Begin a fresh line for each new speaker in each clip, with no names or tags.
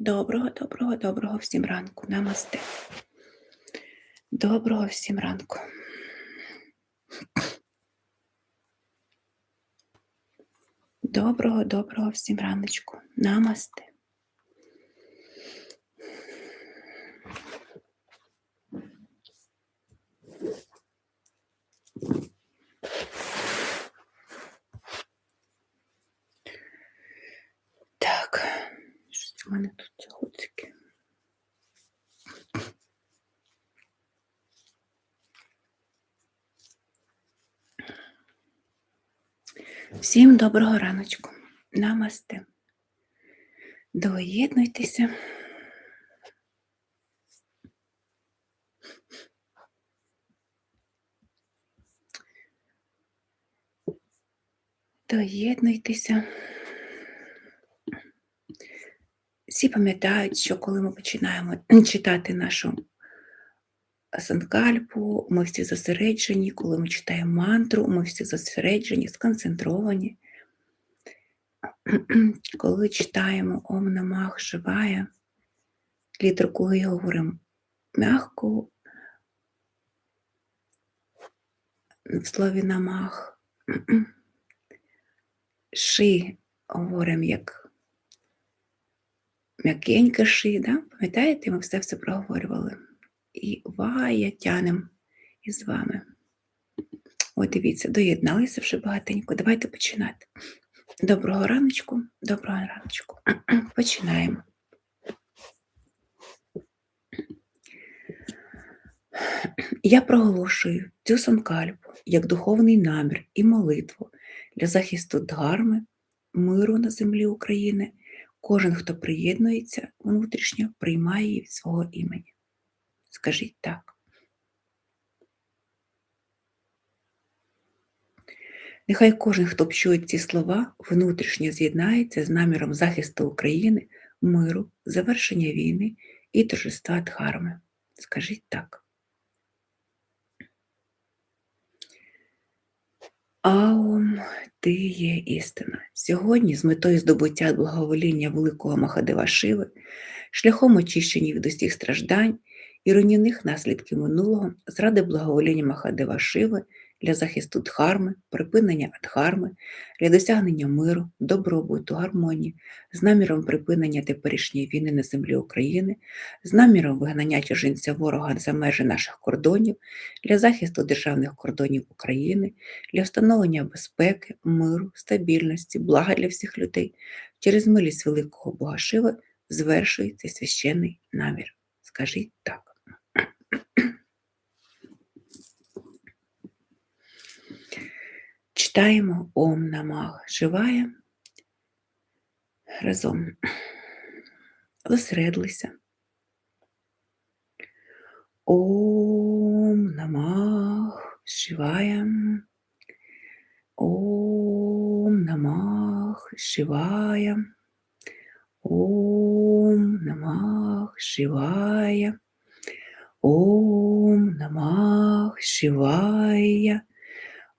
Доброго, доброго, доброго всім ранку. Намасте. Доброго всім ранку. Доброго, доброго всім раночку. Намасте. Так, щось у мене тут гуцики. Всім доброго раночку. Намасте. Доєднуйтеся. Доєднуйтеся. Всі пам'ятають, що коли ми починаємо читати нашу санкальпу, ми всі зосереджені, коли ми читаємо мантру, ми всі зосереджені, сконцентровані. Коли читаємо Ом Намах Шивая, літерку Г говоримо м'яко, в слові намах. Ши говоримо як м'якенька ши, да? пам'ятаєте, ми все все проговорювали. І вая тянем із вами. Ой, дивіться, доєдналися вже багатенько. Давайте починати. Доброго раночку, доброго раночку. Починаємо. Я проголошую цю санкальпу як духовний намір і молитву для захисту дгарми, миру на землі України. Кожен, хто приєднується внутрішньо, приймає її від свого імені. Скажіть так. Нехай кожен, хто чує ці слова, внутрішньо з'єднається з наміром захисту України, миру, завершення війни і торжества Дхарми. Скажіть так. Аум, ти є істина. Сьогодні з метою здобуття благовоління великого Махадева Шиви, шляхом очищення від усіх страждань і руйнівних наслідків минулого, зради благовоління Махадева Шиви для захисту дхарми, припинення адхарми, для досягнення миру, добробуту, гармонії, з наміром припинення теперішньої війни на землі України, з наміром вигнання чужинця ворога за межі наших кордонів, для захисту державних кордонів України, для встановлення безпеки, миру, стабільності, блага для всіх людей, через милість великого Бога Шива звершується священний намір. Скажіть так. Читаємо Ом Намах Живає разом. Зосередилися. Ом Намах Шивая. Ом Намах Шивая. Ом Намах Шивая. Ом Намах Шивая.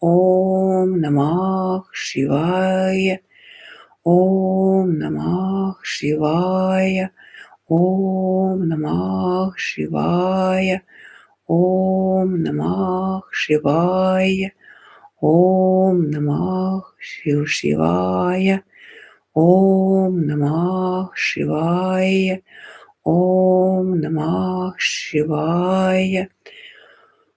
Ом Намах Шивая, Ом Намах Шивая, Ом Намах Шивая, Ом Намах Шивая, Ом Намах Шив Шивая, Ом Намах Шивая, Ом Намах Шивая,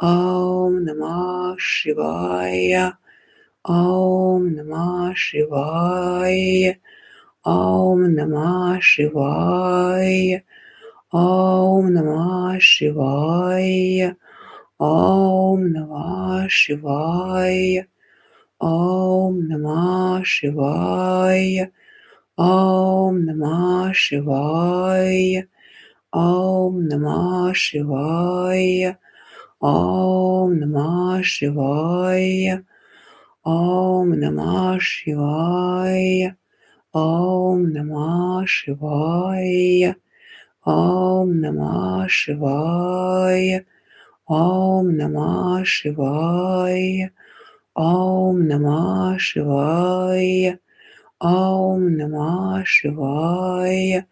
Ом Намах Шивая, Ом Намах Шивая, Ом Намах Шивая, Ом Намах Шивая, Ом Намах Шивая, Ом Намах Шивая, Ом Намах Шивая, Ом Намах Шивая, Ом Намах Шивая, Ом Намах Шивая, Ом Намах Шивая, Ом Намах Шивая, Ом Намах Шивая, Ом Намах Шивая, Ом Намах Шивая,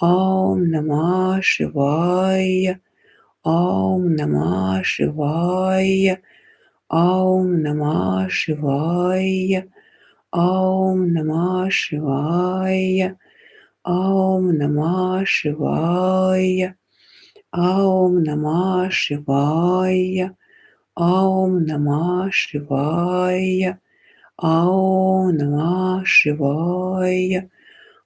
Ом Намах Шивая, Ом Намах Шивая, Ом Намах Шивая, Ом Намах Шивая, Ом Намах Шивая, Ом Намах Шивая, Ом Намах Шивая, Ом Намах Шивая,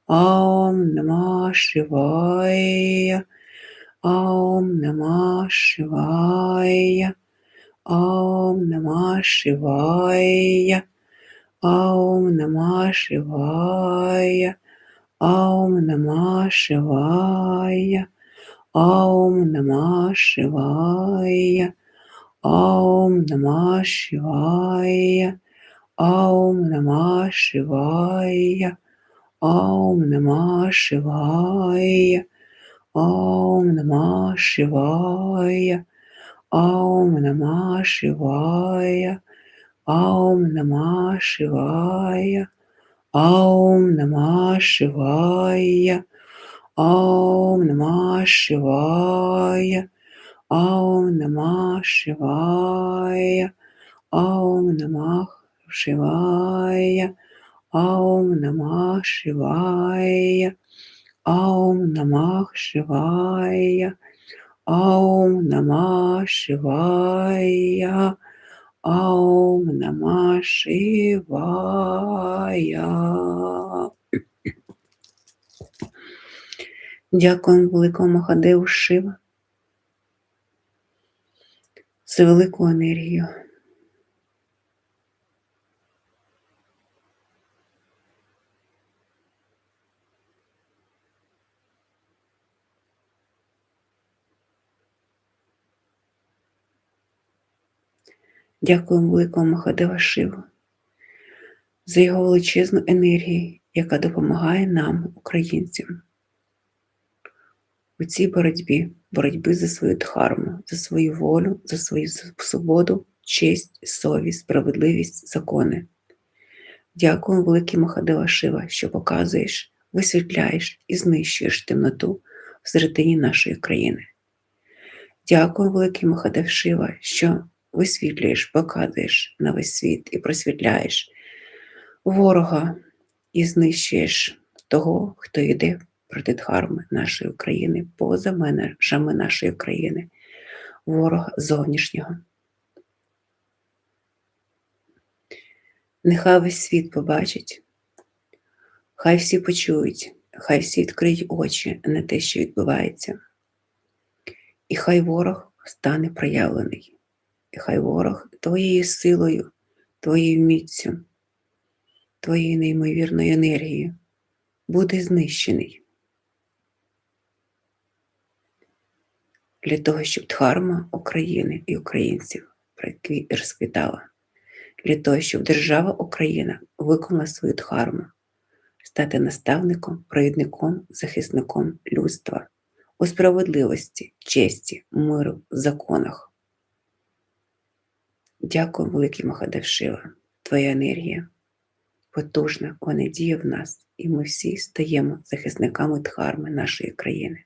Ом Намах Шивая, Ом Намах Шивая, Ом Намах Шивая, Ом Намах Шивая, Ом Намах Шивая, Ом Намах Шивая, Ом Намах Шивая, Ом Намах Шивая, Ом Намах Шивая, Ом Намах Шивая, Ом Намах Шивая, Ом Намах Шивая, Аум Нама Шивая, Аум Нама Шивая, Аум Нама Шивая, Аум Намах Шивая, Аум Намах Шивая, Аум Намах Шивая, Аум Намах Шивая, Аум Нама Шивая. Дякуємо великому Махадеву Шива за велику енергію. Дякуємо великому Махадева Шиву за його величезну енергію, яка допомагає нам, українцям, у цій боротьбі, боротьбі за свою дхарму, за свою волю, за свою свободу, честь, совість, справедливість, закони. Дякуємо великий Махадева Шива, що показуєш, висвітляєш і знищуєш темноту всередині нашої країни. Дякую, великий Махадев Шива, що висвітлюєш, показуєш на весь світ і просвітляєш ворога і знищуєш того, хто йде проти дхарми нашої України, поза межами нашої країни, ворога зовнішнього. Нехай весь світ побачить, хай всі почують, хай всі відкриють очі на те, що відбувається, і хай ворог стане проявлений і хай ворог твоєю силою, твоєю міцю, твоєю неймовірною енергією буде знищений. Для того, щоб дхарма України і українців розквітала, для того, щоб держава Україна виконала свою дхарму, стати наставником, провідником, захисником людства у справедливості, честі, миру, законах. Дякую, великий Махадев Шива, Твоя енергія потужна, вона діє в нас, і ми всі стаємо захисниками дхарми нашої країни.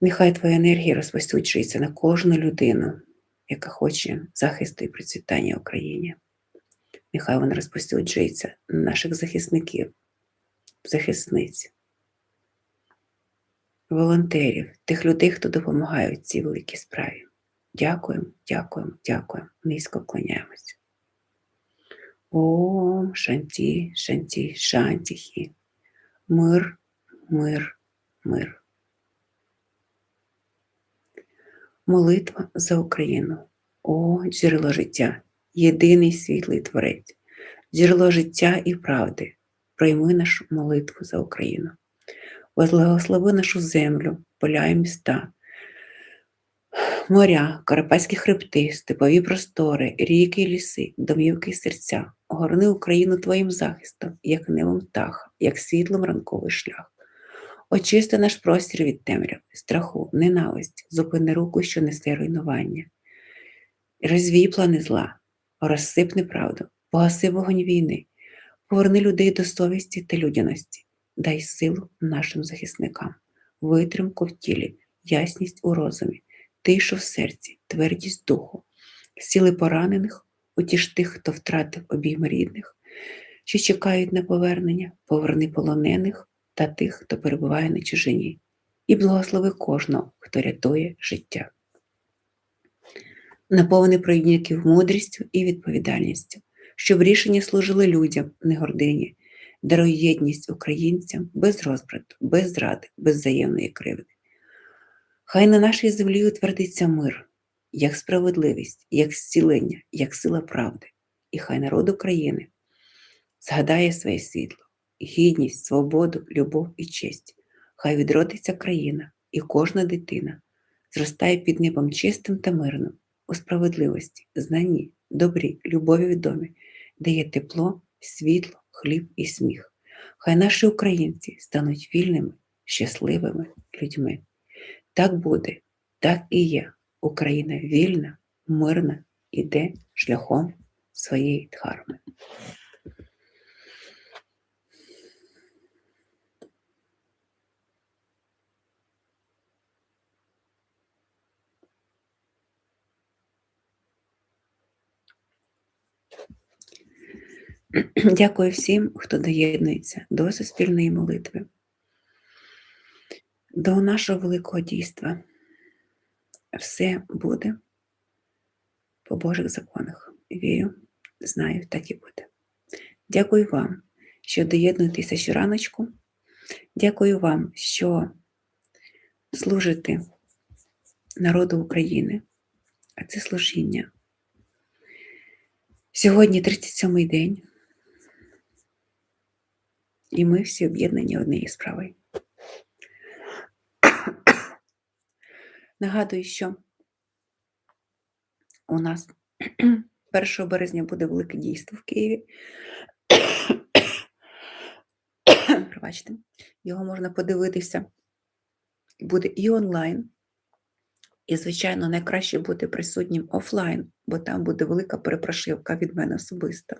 Нехай Твоя енергія розпосюджується на кожну людину, яка хоче захисту і процвітання Україні. Нехай вона розпосюджується на наших захисників, захисниць, волонтерів, тих людей, хто допомагає в цій великій справі. Дякуємо, дякуємо, дякуємо. Низько вклоняємось. Ом шанті, шанті, шантіхі. Мир, мир, мир. Молитва за Україну. О, джерело життя, єдиний світлий творець, джерело життя і правди. Прийми нашу молитву за Україну. Возблагослови нашу землю, поля і міста, моря, Карпатські хребти, степові простори, ріки і ліси, домівки і серця, огорни Україну твоїм захистом, як небом птаха, як світлом ранковий шлях. Очисти наш простір від темряв, страху, ненависті, зупини руку, що несе руйнування. Розвій плани зла, розсип неправду, погаси вогонь війни, поверни людей до совісті та людяності, дай силу нашим захисникам, витримку в тілі, ясність у розумі, тишу в серці, твердість духу, сіли поранених, утіш тих, хто втратив обійми рідних, що чекають на повернення, поверни полонених та тих, хто перебуває на чужині, і благослови кожного, хто рятує життя. Наповни провідників мудрістю і відповідальністю, щоб рішення служили людям, не гордині, даруй єдність українцям без розбрату, без зради, без взаємної кривди. Хай на нашій землі утвердиться мир, як справедливість, як зцілення, як сила правди, і хай народ України згадає своє світло, гідність, свободу, любов і честь. Хай відродиться країна і кожна дитина зростає під небом чистим та мирним, у справедливості, знанні, добрі, любові відомі, де є тепло, світло, хліб і сміх. Хай наші українці стануть вільними, щасливими людьми. Так буде, так і є. Україна вільна, мирна іде шляхом своєї дхарми. Дякую всім, хто доєднується до суспільної молитви до нашого великого дійства. Все буде по Божих законах. Вірю, знаю, так і буде. Дякую вам, що доєднуєтеся щораночку. Дякую вам, що служите народу України, а це служіння. Сьогодні 37-й день, і ми всі об'єднані однією справою. Нагадую, що у нас 1 березня буде велике дійство в Києві. Пробачте, його можна подивитися. Буде і онлайн. І, звичайно, найкраще бути присутнім офлайн, бо там буде велика перепрошивка від мене особисто.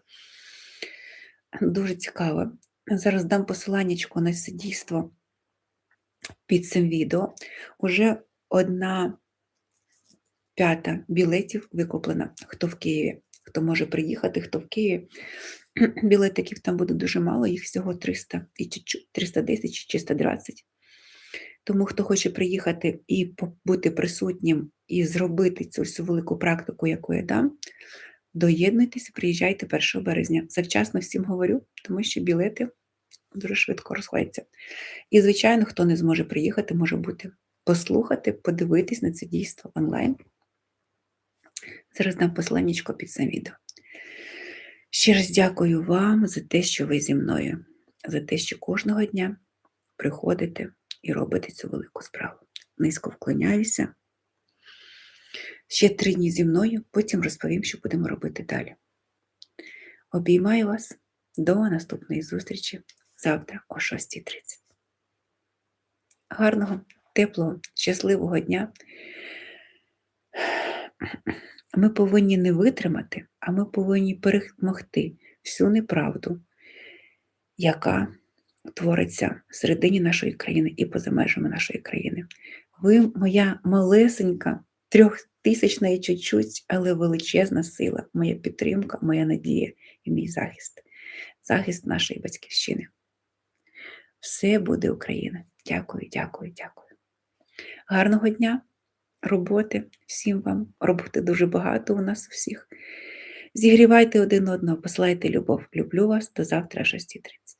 Дуже цікаво. Зараз дам посиланнячко на це дійство під цим відео. Уже одна п'ята білетів викуплена, хто в Києві, хто може приїхати, хто в Києві. Білетиків там буде дуже мало, їх всього 300, 310 чи 320. Тому хто хоче приїхати і бути присутнім, і зробити цю всю велику практику, яку я дам, доєднуйтесь, приїжджайте 1 березня. Завчасно всім говорю, тому що білети дуже швидко розходяться. І, звичайно, хто не зможе приїхати, може бути послухати, подивитись на це дійство онлайн. Зараз дам посланнячко під цим відео. Ще раз дякую вам за те, що ви зі мною, за те, що кожного дня приходите і робите цю велику справу. Низько вклоняюся. Ще три дні зі мною, потім розповім, що будемо робити далі. Обіймаю вас до наступної зустрічі завтра о 6.30. Гарного, теплого, щасливого дня. Ми повинні не витримати, а ми повинні перемогти всю неправду, яка твориться всередині нашої країни і поза межами нашої країни. Ви моя малесенька, трьохтисячна і чуть-чуть, але величезна сила, моя підтримка, моя надія і мій захист, захист нашої батьківщини. Все буде Україна. Дякую, дякую, дякую. Гарного дня, роботи, всім вам. Роботи дуже багато у нас всіх. Зігрівайте один одного, посилайте любов. Люблю вас до завтра 6.30.